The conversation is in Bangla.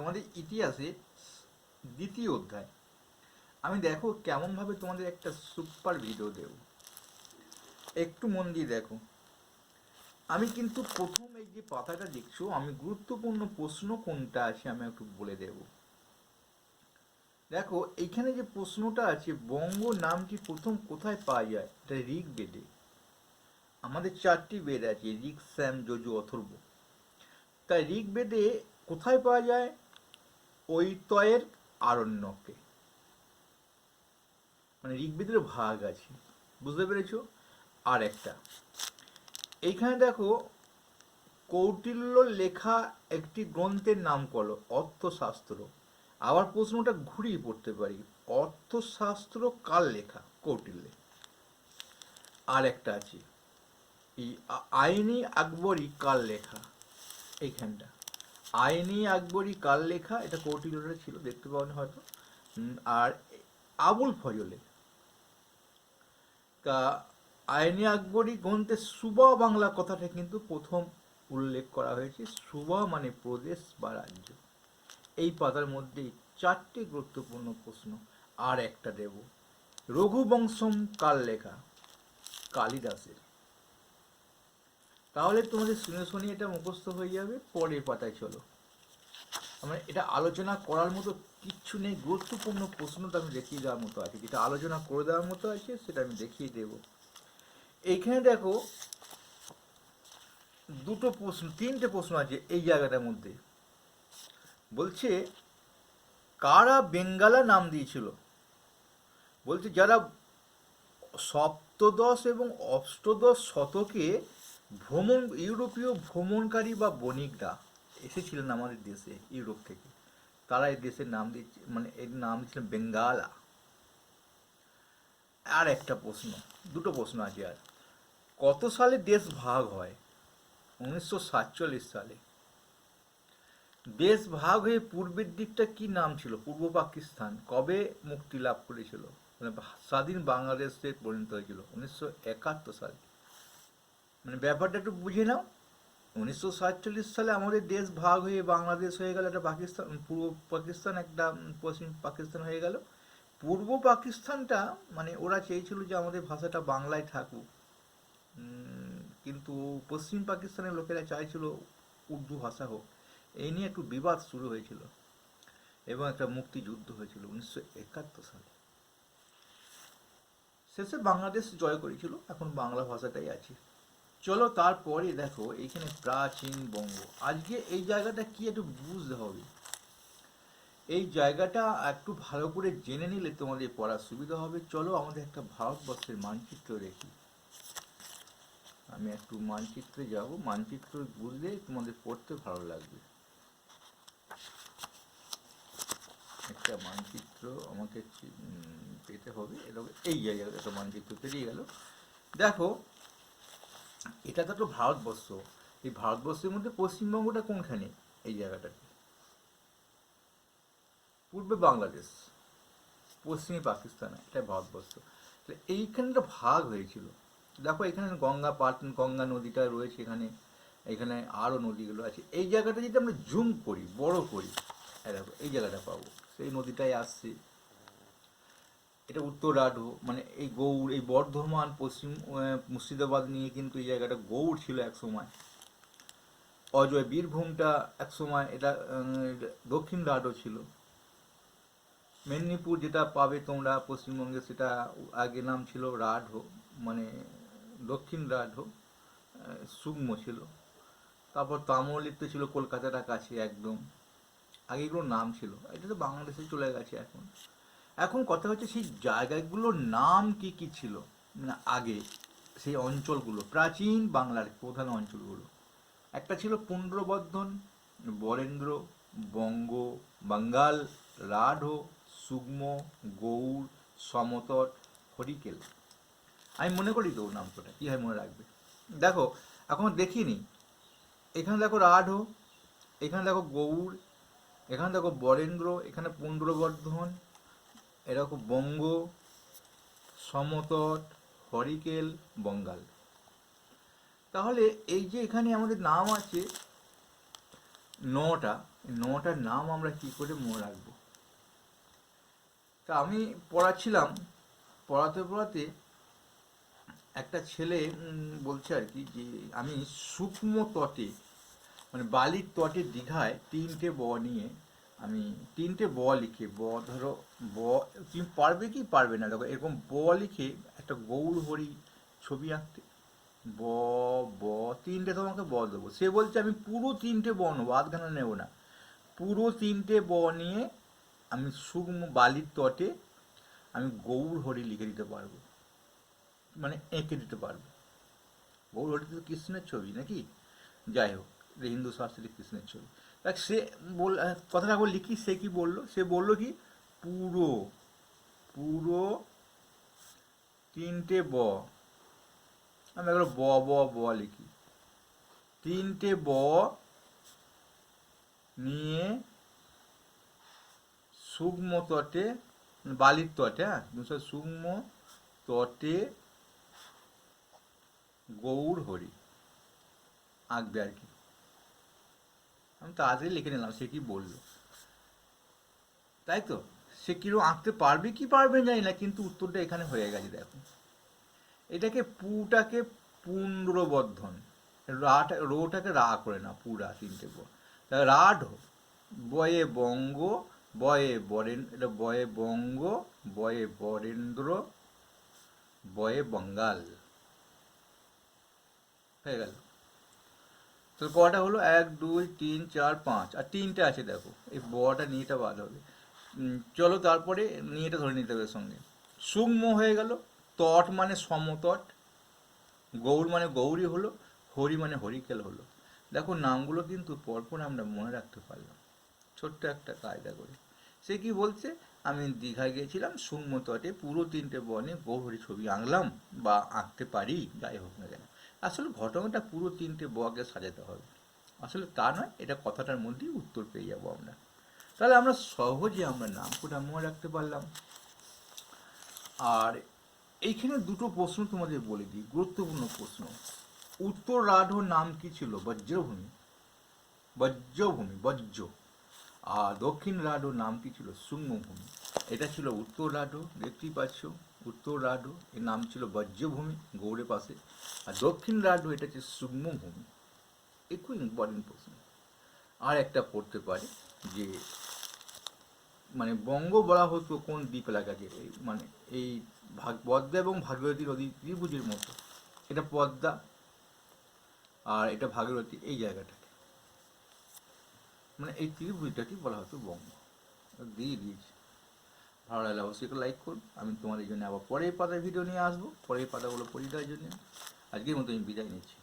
তোমাদের ইতিহাসে দ্বিতীয় অধ্যায়। আমি দেখো কেমনভাবে তোমাদের একটা সুপার ভিডিও দেব। একটু মন দিয়ে দেখো। আমি কিন্তু প্রথম এই যে পাতাটা দেখছ, আমি গুরুত্বপূর্ণ প্রশ্ন কোনটা আছে আমি একটু বলে দেব। দেখো, এইখানে যে প্রশ্নটা আছে, বঙ্গ নামটি প্রথম কোথায় পাওয়া যায়? এটা ঋগ্বেদে। আমাদের চারটি বেদ আছে ঋক শ্যাম, যজু, অথর্ব। তাই ঋগ্বেদে কোথায় পাওয়া যায়? ঐতয়ের আরণ্যকে। মানে ঋগ্বেদের ভাগ আছে। বুঝতে পেরেছ? আর একটা। এইখানে দেখো, কৌটিল্য লেখা একটি গ্রন্থের নাম করো অর্থশাস্ত্র। আবার প্রশ্নটা ঘুরিয়ে পড়তে পারি, অর্থশাস্ত্র কার লেখা? কৌটিল্যে আর একটা আছে, এই আইনি আকবরী কার লেখা? এইখানটা। আইনি আকবরী কার লেখা? এটা কৌটিল্যটা ছিল, দেখতে পাবেন হয়তো। আর আবুল ফজলে। তা আইনি আকবরী গ্রন্থে সুবা বাংলা কথাটা কিন্তু প্রথম উল্লেখ করা হয়েছে। সুবা মানে প্রদেশ বা রাজ্য। এই পাতার মধ্যে চারটি গুরুত্বপূর্ণ প্রশ্ন। আর একটা দেব। রঘুবংশম কার লেখা? কালিদাসের। তাহলে তোমাদের শুনে শুনে এটা মুখস্থ হয়ে যাবে, পরের পাতায় চলো। আমার এটা আলোচনা করার মতো কিচ্ছু নেই, গুরুত্বপূর্ণ প্রশ্ন তো আমি দেখিয়ে দেওয়ার মতো আছে। যেটা আলোচনা করে দেওয়ার মতো আছে, সেটা আমি দেখিয়ে দেব। এইখানে দেখো, দুটো প্রশ্ন, তিনটে প্রশ্ন আছে এই জায়গাটার মধ্যে। বলছে, কারা বেঙ্গালা নাম দিয়েছিল? বলছে, যারা সপ্তদশ এবং অষ্টদশ শতকে ভ্রমণ, ইউরোপীয় ভ্রমণকারী বা বণিকরা এসেছিলেন আমাদের দেশে, ইউরোপ থেকে। তারা এই দেশের নাম দিচ্ছে মানে এর নাম দিচ্ছিলেন বেঙ্গালা। আর একটা প্রশ্ন, দুটো প্রশ্ন আছে আর। কত সালে দেশ ভাগ হয়? উনিশশো সাতচল্লিশ সালে। দেশ ভাগ হয়ে পূর্বের দিকটা কি নাম ছিল? পূর্ব পাকিস্তান। কবে মুক্তি লাভ করেছিল? মানে স্বাধীন বাংলাদেশে পরিণত হয়েছিল? উনিশশো একাত্তর সালে। মানে ব্যাপারটা একটু বুঝে নাও। উনিশশো সাতচল্লিশ সালে আমাদের দেশ ভাগ হয়ে বাংলাদেশ হয়ে গেল, একটা পাকিস্তান, পূর্ব পাকিস্তান, একটা পশ্চিম পাকিস্তান হয়ে গেল। পূর্ব পাকিস্তানটা মানে ওরা চেয়েছিল যে আমাদের ভাষাটা বাংলায় থাকুক। কিন্তু পশ্চিম পাকিস্তানের লোকেরা চাইছিল উর্দু ভাষা হোক। এই নিয়ে একটু বিবাদ শুরু হয়েছিল এবং একটা মুক্তিযুদ্ধ হয়েছিল উনিশশো একাত্তর সালে। শেষে বাংলাদেশ জয় করেছিল, এখন বাংলা ভাষাটাই আছে। চলো তারপরে দেখো এইখানে প্রাচীন বঙ্গ। আজকে এই জায়গাটা কি একটু বুঝতে হবে? এই জায়গাটা একটু ভালো করে জেনে নিলে তোমাদের পড়ার সুবিধা হবে। চলো আমাদের একটা ভারতবর্ষের মানচিত্র দেখি। আমি একটু মানচিত্রে যাব। মানচিত্র বুঝলে তোমাদের পড়তে ভালো লাগবে। একটা মানচিত্র আমাকে পেতে হবে। এরকম এই জায়গায় একটা মানচিত্র পেরিয়ে গেল। দেখো এটা তো ভারতবর্ষ। এই ভারতবর্ষের মধ্যে পশ্চিমবঙ্গটা কোনখানে? এই জায়গাটাতে। পূর্বে বাংলাদেশ, পশ্চিমে পাকিস্তান এটা ভারতবর্ষ। তাহলে এইখানটা ভাগ হয়েছিল। দেখো এখানে গঙ্গা পাট, গঙ্গা নদীটা রয়েছে এখানে। এখানে আরও নদীগুলো আছে। এই জায়গাটা যদি আমরা জুম করি, বড় করি দেখো, এই জায়গাটা পাবো। সেই নদীটাই আসছে। এটা উত্তরাঢ্য মানে এই গৌড়, এই বর্ধমান, পশ্চিম মুর্শিদাবাদ নিয়ে কিন্তু এই জায়গাটা গৌড় ছিল এক সময় অজয় বীরভূমটা এক সময় এটা দক্ষিণ রাঢ় ছিল। মেদিনীপুর যেটা পাবে তোমরা পশ্চিমবঙ্গে সেটা আগে নাম ছিল রাঢ় মানে দক্ষিণ রাঢ় সুগ্ম ছিল। তারপর তাম্রলিপ্ত ছিল কলকাতাটা কাছে একদম। আগে এগুলোর নাম ছিল। এটা তো বাংলাদেশে চলে গেছে এখন। এখন কথা হচ্ছে সেই জায়গাগুলোর নাম কি কি ছিল? মানে আগে সেই অঞ্চলগুলো, প্রাচীন বাংলার প্রধান অঞ্চলগুলো। একটা ছিল পুণ্ড্রবর্ধন বরেন্দ্র, বঙ্গ, বাঙ্গাল, রাঢ় সুগ্ম গৌড়, সমতট, হরিকেল। আমি মনে করি তো ওর নামটা কী হয় মনে রাখবে। দেখো, এখন দেখিনি এখানে দেখো রাঢ়, এখানে দেখো গৌড়, এখানে দেখো বরেন্দ্র, এখানে পুণ্ড্রবর্ধন এরকম বঙ্গ, সমতট, হরিকেল, বঙ্গাল। তাহলে এই যে এখানে আমাদের নাম আছে, নটা নটার নাম আমরা কি করে মনে রাখব? তা আমি পড়াচ্ছিলাম, পড়াতে পড়াতে একটা ছেলে বলছে আর কি যে, আমি সূক্ষ্ম তটে মানে বালির তটে দীঘায় তিনটে ব নিয়ে আমি তিনটে ব লিখে, ব ধরো, ব, তুমি পারবে কি পারবে না? দেখো, এরকম ব লিখে একটা গৌর হরি ছবি আঁকতে। ব ব, তিনটে তোমাকে ব দেবো। সে বলছে, আমি পুরো তিনটে ব নেব, আধখানা নেব না। পুরো তিনটে ব নিয়ে আমি শুকনো বালির তটে আমি গৌর হরি লিখে দিতে পারব। মানে এঁকে দিতে পারব। গৌর হরি তো কৃষ্ণের ছবি নাকি? যাই হোক হিন্দু শাস্ত্রে কৃষ্ণের ছবি। সে বল কথাটা বল লিখি, সে কি বলল? সে বলল কি? পুরো পুরো তিনটে ব। আমি একবার ব ব ব লিখি। তিনটে ব নিয়ে শুকনো তটে বালির তটে হ্যাঁ? শুকনো তটে গৌর হরি। আঁকবে আর কি। আমি তাড়াতাড়ি লিখে নিলাম, সে কি বলল? তাই তো? সে কীরকম আঁকতে পারবে কি পারবে জানি না, কিন্তু উত্তরটা এখানে হয়ে গেছে, দেখো। এটাকে পুটাকে পুনরবর্ধন, রাটা, রোটাকে রা করে না পুরা তিনটে ব। রাঢ, বয়ে বঙ্গ, বয়ে বরেন, এটা বয়ে বঙ্গ, বয়ে বরেন্দ্র, বয়ে বঙ্গাল। হয়ে গেল। তো কটা হলো এক, দুই, তিন, চার, পাঁচ। আর তিনটে আছে দেখো। এই বটা নিয়েটা বাদ হবে। চলো তারপরে নিয়েটা ধরে নিতে হবে সঙ্গে। সুগ্ম হয়ে গেল। তট মানে সমতট। গৌর মানে গৌরী হলো। হরি মানে হরিকেল হলো। দেখো নামগুলো কিন্তু পরপর আমরা মনে রাখতে পারলাম। ছোট্ট একটা কায়দা করে। সে কি বলছে? আমি দীঘায় গিয়েছিলাম সুগ্ম তটে পুরো তিনটে বনে গৌরী ছবি আঁকলাম বা আঁকতে পারি, যাই হোক না কেন। আসলে ঘটনাটা পুরো তিনটে বকে সাজাতে হবে। আসলে তা নয়, এটা কথাটার মধ্যেই উত্তর পেয়ে যাব আমরা। তাহলে আমরা সহজে আমরা নামটা মনে রাখতে পারলাম। আর এইখানে দুটো প্রশ্ন তোমাদের বলে দিই, গুরুত্বপূর্ণ প্রশ্ন। উত্তর রাঢ় নাম কি ছিল? বজ্রভূমি। বজ্রভূমি, বজ্র। আর দক্ষিণ রাঢ় নাম কি ছিল? শূন্যভূমি এটা ছিল উত্তর রাঢ় দেখতেই পাচ্ছ, উত্তর রাঢ় এর নাম ছিল বজ্রভূমি, গৌড়ের পাশে। আর দক্ষিণ রাঢ় এটা হচ্ছে শূন্যভূমি এ খুব ইম্পর্টেন্ট প্রশ্ন। আর একটা পড়তে পারে যে মানে বঙ্গ বলা হতো কোন দ্বীপ এলাকাকে মানে এই ভাগ, পদ্মা এবং ভাগীরথী নদী ত্রিভুজের মতো। এটা পদ্মা, আর এটা ভাগীরথী, এই জায়গাটাকে মানে এই ত্রিভুজটাকে বলা হতো বঙ্গ। দিয়ে দিয়েছি। ভালো লাগলে অবশ্যই একটা লাইক করুন। আমি তোমার এই জন্য আবার পরের পাতায় ভিডিও নিয়ে আসব। পরের পাতাগুলো পরিচয়ের জন্য। আজকের মতো আমি বিদায় নিচ্ছি।